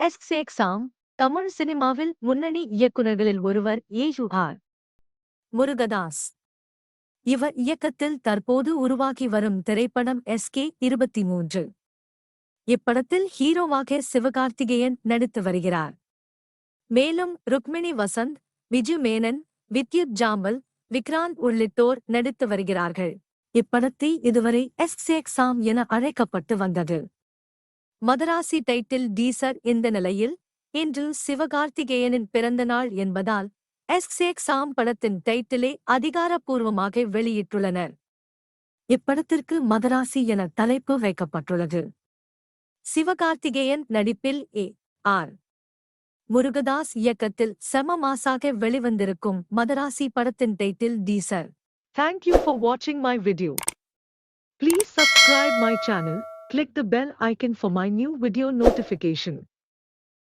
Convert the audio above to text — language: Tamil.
எஸ் சேக்சாம் தமிழ் சினிமாவில் முன்னணி இயக்குநர்களில் ஒருவர் ஏயு ஆர் முருகதாஸ். இவர் இயக்கத்தில் தற்போது உருவாகி வரும் திரைப்படம் எஸ்கே இருபத்தி மூன்று. இப்படத்தில் ஹீரோவாக சிவகார்த்திகேயன் நடித்து வருகிறார். மேலும் ருக்மிணி வசந்த் விஜு மேனன் வித்யுத் ஜாம்பல் விக்ராந்த் உள்ளிட்டோர் நடித்து வருகிறார்கள். இப்படத்தை இதுவரை எஸ் சேக்சாம் என அழைக்கப்பட்டு வந்தது. மதராசி டைட்டில் டீசர் இந்த நிலையில் இன்று சிவகார்த்திகேயனின் பிறந்த நாள் என்பதால் எஸ் சேக்சாம் படத்தின் டைட்டிலை அதிகாரப்பூர்வமாக வெளியிட்டுள்ளனர். இப்படத்திற்கு மதராசி என தலைப்பு வைக்கப்பட்டுள்ளது. சிவகார்த்திகேயன் நடிப்பில் ஏ. ஆர். முருகதாஸ் இயக்கத்தில் செம மாசாக வெளிவந்திருக்கும் மதராசி படத்தின் title teaser thank you for வாட்சிங் my video video. Subscribe my channel click the bell icon for my new video notification.